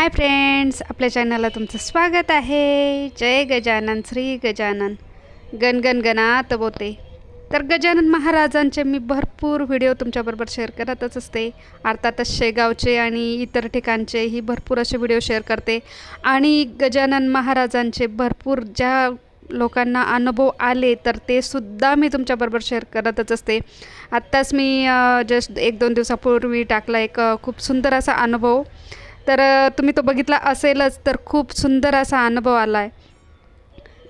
Hi friends आपल्या चॅनलला तुमचं स्वागत आहे. जय गजानन श्री गजानन. गण गणात बोते तर गजानन महाराजांचे मी भरपूर व्हिडिओ तुमच्याबरोबर शेअर करतच असते. अर्थातच शेगावचे आणि इतर ठिकाणचेही भरपूर असे व्हिडिओ शेअर करते. आणि गजानन महाराजांचे भरपूर ज्या लोकांना अनुभव आले तर ते सुद्धा मी तुमच्याबरोबर शेअर करतच असते. आत्ताच मी जस्ट एक दोन दिवसापूर्वी टाकला एक खूप सुंदर असा अनुभव. तर तुम्ही तो बघितला असेलच तर खूप सुंदर असा अनुभव आला आहे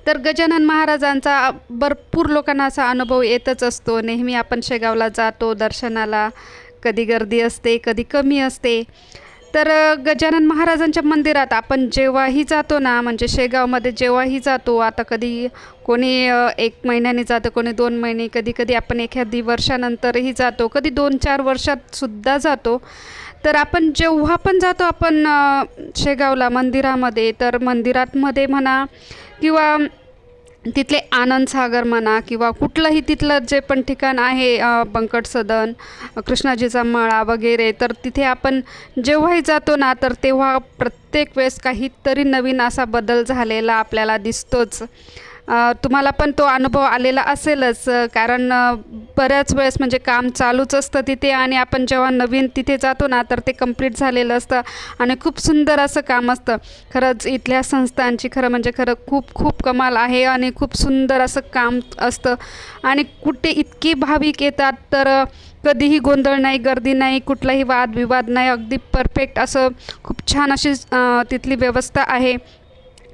तर गजानन महाराजांचा भरपूर लोकांना असा अनुभव येतच असतो. नेहमी आपण शेगावला जातो दर्शनाला. कधी गर्दी असते कधी कमी असते. तर गजानन महाराजांच्या मंदिरात आपण जेव्हाही जातो ना म्हणजे शेगावमध्ये जेव्हाही जातो आता कधी कोणी एक महिन्याने जातं कोणी दोन महिने कधी कधी आपण एखादी वर्षानंतरही जातो कधी दोन चार वर्षात सुद्धा जातो. तर आपण जेव्हा पण जातो आपण शेगावला मंदिरामध्ये तर मंदिरातमध्ये म्हणा किंवा तिथले आनंद सागर म्हणा किंवा कुठलंही तिथलं जे पण ठिकाण आहे बंकट सदन कृष्णाजीचा मळा वगैरे तर तिथे आपण जेव्हाही जातो ना तर तेव्हा प्रत्येक वेळेस काहीतरी नवीन असा बदल झालेला आपल्याला दिसतोच. तुम्हाला पण तो अनुभव आलेला असेलच कारण बऱ्याच वेळेस म्हणजे काम चालूच असतं तिथे आणि आपण जेव्हा नवीन तिथे जातो ना तर ते कंप्लीट झालेलं असतं आणि खूप सुंदर असं काम असतं. खरंच इथल्या संस्थांची खरं म्हणजे खरं खूप खूप कमाल आहे आणि खूप सुंदर असं काम असतं. आणि कुठे इतकी भाविक येतात तर कधीही गोंधळ नाही गर्दी नाही कुठलाही वादविवाद नाही अगदी परफेक्ट असं खूप छान अशी तिथली व्यवस्था आहे.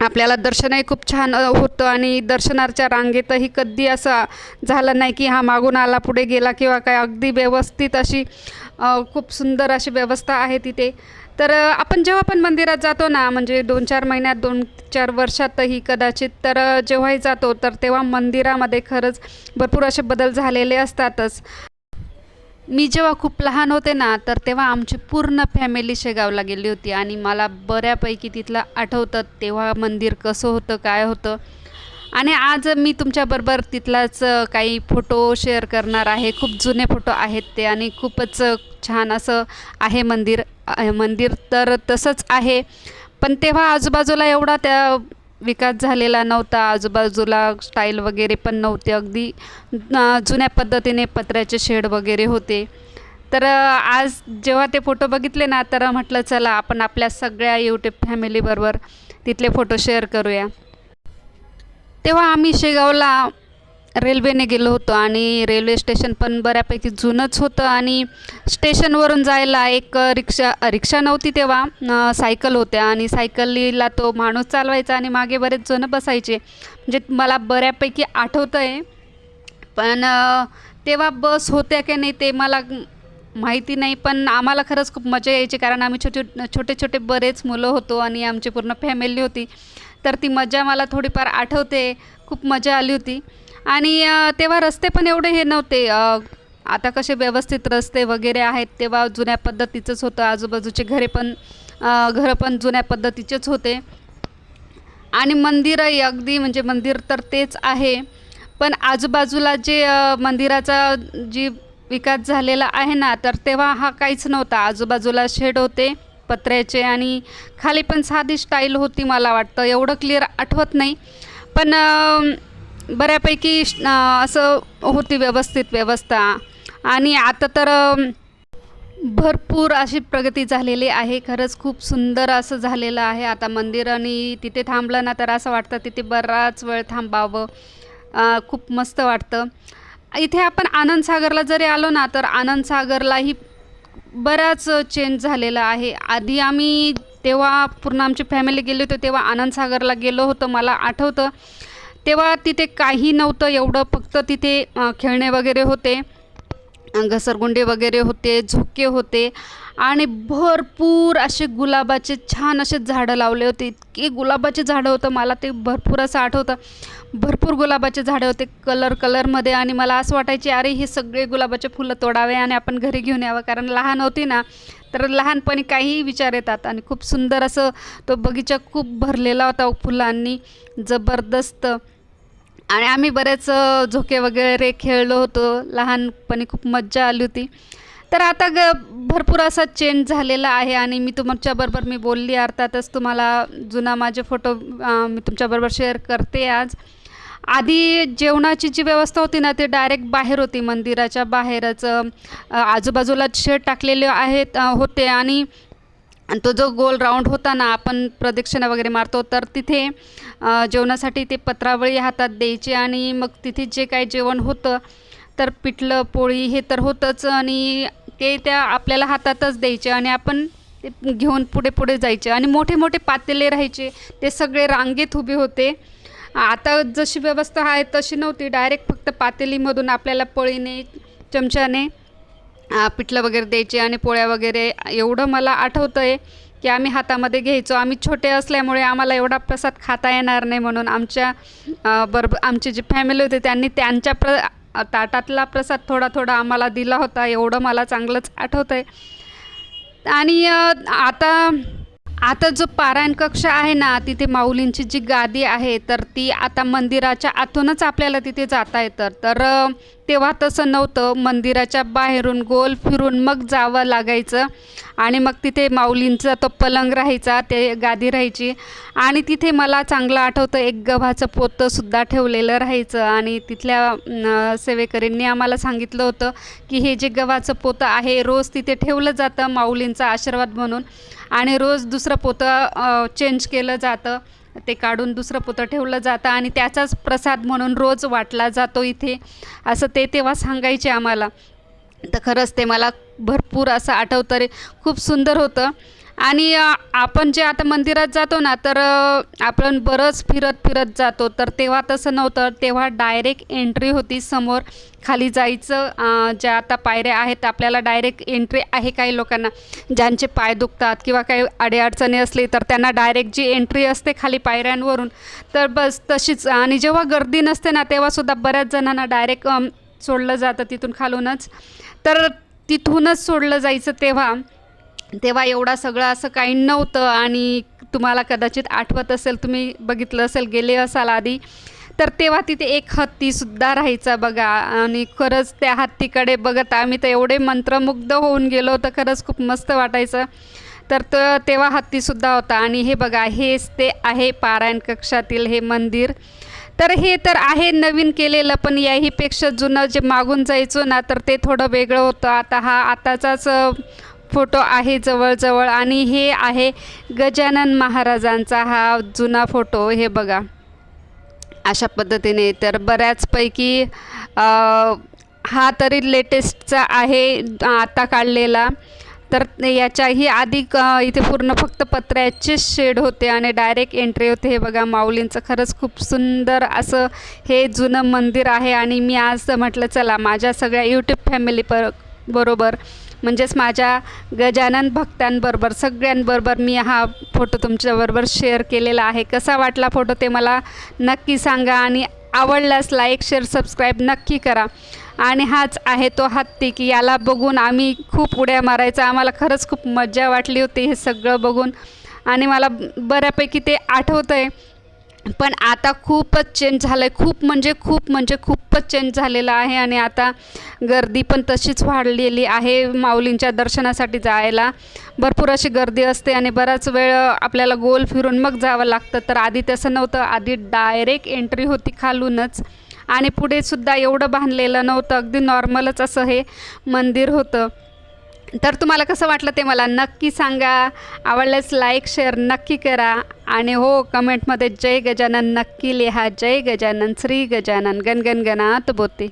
आपल्याला दर्शनही खूप छान होतं आणि दर्शनाच्या रांगेतही कधी असं झालं नाही की हा मागून आला पुढे गेला किंवा काय अगदी व्यवस्थित अशी खूप सुंदर अशी व्यवस्था आहे तिथे. तर आपण जेव्हा पण मंदिरात जातो ना म्हणजे दोन चार महिन्यात दोन चार वर्षातही कदाचित तर जेव्हाही जातो तर तेव्हा मंदिरामध्ये खरंच भरपूर असे बदल झालेले असतातच. मी जेव्हा खूप लहान होते ना तर तेव्हा आमची पूर्ण फॅमिली शेगावला गेली होती आणि मला बऱ्यापैकी तिथलं आठवतं तेव्हा मंदिर कसं होतं काय होतं. आणि आज मी तुमच्याबरोबर तिथलाच काही फोटो शेअर करणार आहे. खूप जुने फोटो आहेत ते आणि खूपच छान असं आहे मंदिर. मंदिर तर तसंच आहे. पण तेव्हा आजूबाजूला एवढा त्या विकास झालेला नव्हता. आजूबाजूला स्टाईल वगैरे पण नव्हते. अगदी जुन्या पद्धतीने पत्र्याचे शेड वगैरे होते. तर आज जेव्हा ते फोटो बघितले ना तर म्हटलं चला आपण आपल्या सगळ्या यूट्यूब फॅमिलीबरोबर तिथले फोटो शेअर करूया. तेव्हा आम्ही शेगावला रेल्वेने गेलो होतो आणि रेल्वे स्टेशन पण बऱ्यापैकी जुनंच होतं आणि स्टेशनवरून जायला एक रिक्षा रिक्षा नव्हती तेव्हा सायकल होत्या आणि सायकलीला तो माणूस चालवायचा आणि मागे बरेच जुनं बसायचे. म्हणजे मला बऱ्यापैकी आठवतं आहे पण तेव्हा बस होत्या की नाही ते मला माहिती नाही पण आम्हाला खरंच खूप मजा यायची कारण आम्ही छोटे छोटे छोटे बरेच मुलं होतो आणि आमची पूर्ण फॅमिली होती. तर ती मजा मला थोडीफार आठवते खूप मजा आली होती. आणि तेव्हा रस्ते पण एवढे हे नव्हते. आता कसे व्यवस्थित रस्ते वगैरे आहेत तेव्हा जुन्या पद्धतीचंच होतं. आजूबाजूचे घरे पण घरं पण जुन्या पद्धतीचेच होते. आणि मंदिरही अगदी म्हणजे मंदिर तर तेच आहे. पण आजूबाजूला जे मंदिराचा जी विकास झालेला आहे ना तर तेव्हा हा काहीच नव्हता. आजूबाजूला शेड होते पत्र्याचे आणि खाली पण साधी स्टाईल होती मला वाटतं. एवढं क्लिअर आठवत नाही. पण बऱ्यापैकी श- असं होती व्यवस्थित व्यवस्था. आणि आता तर भरपूर अशी प्रगती झालेली आहे. खरंच खूप सुंदर असं झालेलं आहे. आता मंदिर आणि तिथे थांबलं ना तर असं वाटतं तिथे बराच वेळ थांबावं. खूप मस्त वाटतं. इथे आपण आनंदसागरला जरी आलो ना तर आनंदसागरलाही बराच चेंज झालेला आहे. आधी आम्ही तेव्हा पूर्ण आमची फॅमिली गेली होती तेव्हा आनंदसागरला गेलो होतो मला आठवतं. तेव्हा तिथे काही नव्हतं एवढं फक्त तिथे खेळणे वगैरे होते. घसरगुंडे वगैरे होते झोके होते. आणि भरपूर असे गुलाबाचे छान असे झाडं लावले होते. इतके गुलाबाचे झाडं होतं मला ते भरपूर असं आठवतं. भरपूर गुलाबाचे झाडं होते कलर कलरमध्ये. आणि मला असं वाटायचे अरे हे सगळे गुलाबाचे फुलं तोडावे आणि आपण घरी घेऊन यावं. कारण लहान होती ना तर लहानपणी काहीही विचार येतात. आणि खूप सुंदर असं तो बगीचा खूप भरलेला होता फुलांनी. जबरदस्त. आणि आम्ही बरेच झोके वगैरे खेळलो होतो. लहानपणी खूप मज्जा आली होती. तर आता ग भरपूर असा चेंज झालेला आहे आणि मी तुमच्याबरोबर मी बोलली अर्थातच तुम्हाला जुना माझे फोटो मी तुमच्याबरोबर शेअर करते आज. आधी जेवणाची जी व्यवस्था होती ना ती डायरेक्ट बाहेर होती मंदिराच्या बाहेरच. आजूबाजूला शेड टाकलेले आहेत होते आणि आणि तो जो गोल राऊंड होता ना आपण प्रदक्षिणा वगैरे मारतो तर तिथे जेवणासाठी ते पत्रावळी हातात द्यायची आणि मग तिथे जे काय जेवण होतं तर पिठलं पोळी हे तर होतंच आणि ते त्या आपल्याला हातातच द्यायचे आणि आपण ते घेऊन पुढे पुढे जायचे आणि मोठे मोठे पातेले राहायचे. ते सगळे रांगेत उभे होते. आता जशी व्यवस्था आहे तशी नव्हती. डायरेक्ट फक्त पातेलीमधून आपल्याला पळीने चमच्याने पिठलं वगैरे द्यायचे आणि पोळ्या वगैरे एवढं मला आठवतं आहे की आम्ही हातामध्ये घ्यायचो. आम्ही छोटे असल्यामुळे आम्हाला एवढा प्रसाद खाता येणार नाही म्हणून आमच्या बरोबर आमची जी फॅमिली होती त्यांनी त्यांच्या प्र ताटातला प्रसाद थोडा थोडा आम्हाला दिला होता. एवढं मला चांगलंच आठवतं आहे आणि आता आता जो पारायण कक्ष आहे ना तिथे माऊलींची जी गादी आहे तर ती आता मंदिराच्या आतूनच आपल्याला तिथे जाता येतं. तर तेव्हा तसं नव्हतं. मंदिराच्या बाहेरून गोल फिरून मग जावं लागायचं आणि मग तिथे माऊलींचा तो पलंग राहायचा ते गादी राहायची. आणि तिथे मला चांगलं आठवतं एक गव्हाचं पोतंसुद्धा ठेवलेलं राहायचं आणि तिथल्या सेवेकरींनी आम्हाला सांगितलं होतं की हे जे गव्हाचं पोतं आहे रोज तिथे ठेवलं जातं माऊलींचा आशीर्वाद म्हणून. आणि रोज दुसरं पोतं चेंज केलं जातं. ते काढून दुसरं पोतं ठेवलं जातं आणि त्याचाच प्रसाद म्हणून रोज वाटला जातो इथे. असं ते तेव्हा सांगायचे आम्हाला. तर खरंच ते मला भरपूर असं आठवतं रे. खूप सुंदर होतं. आणि आपण जे आता मंदिरात जातो ना तर आपण बरंच फिरत फिरत जातो. तर तेव्हा तसं नव्हतं. तेव्हा डायरेक्ट एंट्री होती समोर. खाली जायचं ज्या आता पायऱ्या आहेत आपल्याला डायरेक्ट एंट्री आहे काही लोकांना. ज्यांचे पाय दुखतात किंवा काही अडीअडचणी असली तर त्यांना डायरेक्ट जी एंट्री असते खाली पायऱ्यांवरून तर बस तशीच. आणि जेव्हा गर्दी नसते ना तेव्हासुद्धा बऱ्याच जणांना डायरेक्ट सोडलं जातं तिथून खालूनच. तर तिथूनच सोडलं जायचं तेव्हा. तेव्हा एवढा सगळं असं काही नव्हतं आणि तुम्हाला कदाचित आठवत असेल तुम्ही बघितलं असेल गेले असाल आधी तर तेव्हा तिथे एक हत्तीसुद्धा राहायचा बघा. आणि खरंच त्या हत्तीकडे बघत आम्ही तर एवढे मंत्रमुग्ध होऊन गेलो तर खरंच खूप मस्त वाटायचं. तर त तेव्हा हत्तीसुद्धा होता. आणि हे बघा हेच ते आहे पारायण कक्षातील हे मंदिर. तर हे तर आहे नवीन केलेलं पण याहीपेक्षा जुनं जे मागून जायचो ना तर ते थोडं वेगळं होतं. आता हा आताचाच फोटो आहे जवळजवळ आणि हे आहे गजानन महाराजांचा हा जुना फोटो. हे बघा. अशा पद्धतीने तर बऱ्याचपैकी हा तरी लेटेस्टचा आहे आता काढलेला. तर याच्याही आधी क- इथे पूर्ण फक्त पत्र्याचेच शेड होते आणि डायरेक्ट एंट्री होते. हे बघा माऊलींचं खरंच खूप सुंदर असं हे जुनं मंदिर आहे आणि मी आज म्हटलं चला माझ्या सगळ्या यूट्यूब फॅमिली पर बरोबर म्हणजेच माझ्या गजानन भक्तांबरोबर सगळ्यांबरोबर मी हा फोटो तुमच्याबरोबर शेअर केलेला आहे. कसा वाटला फोटो ते मला नक्की सांगा आणि आवडल्यास लाईक शेअर सबस्क्राईब नक्की करा. आणि हाच आहे तो हत्ती की याला बघून आम्ही खूप उड्या मारायचा. आम्हाला खरंच खूप मजा वाटली होती हे सगळं बघून. आणि मला बऱ्यापैकी ते आठवतं आहे पण आता खूपच चेंज झालं आहे खूप म्हणजे खूप म्हणजे खूपच चेंज झालेलं आहे आणि आता गर्दी पण तशीच वाढलेली आहे माऊलींच्या दर्शनासाठी जायला. भरपूर अशी गर्दी असते आणि बराच वेळ आपल्याला गोल फिरून मग जावं लागतं. तर आधी तसं नव्हतं. आधी डायरेक्ट एंट्री होती खालूनच. आणि पुढे सुद्धा एवढं बांधलेलं नव्हतं. अगदी नॉर्मलच असं हे मंदिर होतं. तर तुम्हाला कसं वाटलं ते मला नक्की सांगा. आवडल्यास लाईक शेअर नक्की करा. आणि हो कमेंटमध्ये जय गजानन नक्की लिहा. जय गजानन श्री गजानन गणगण गणात बोते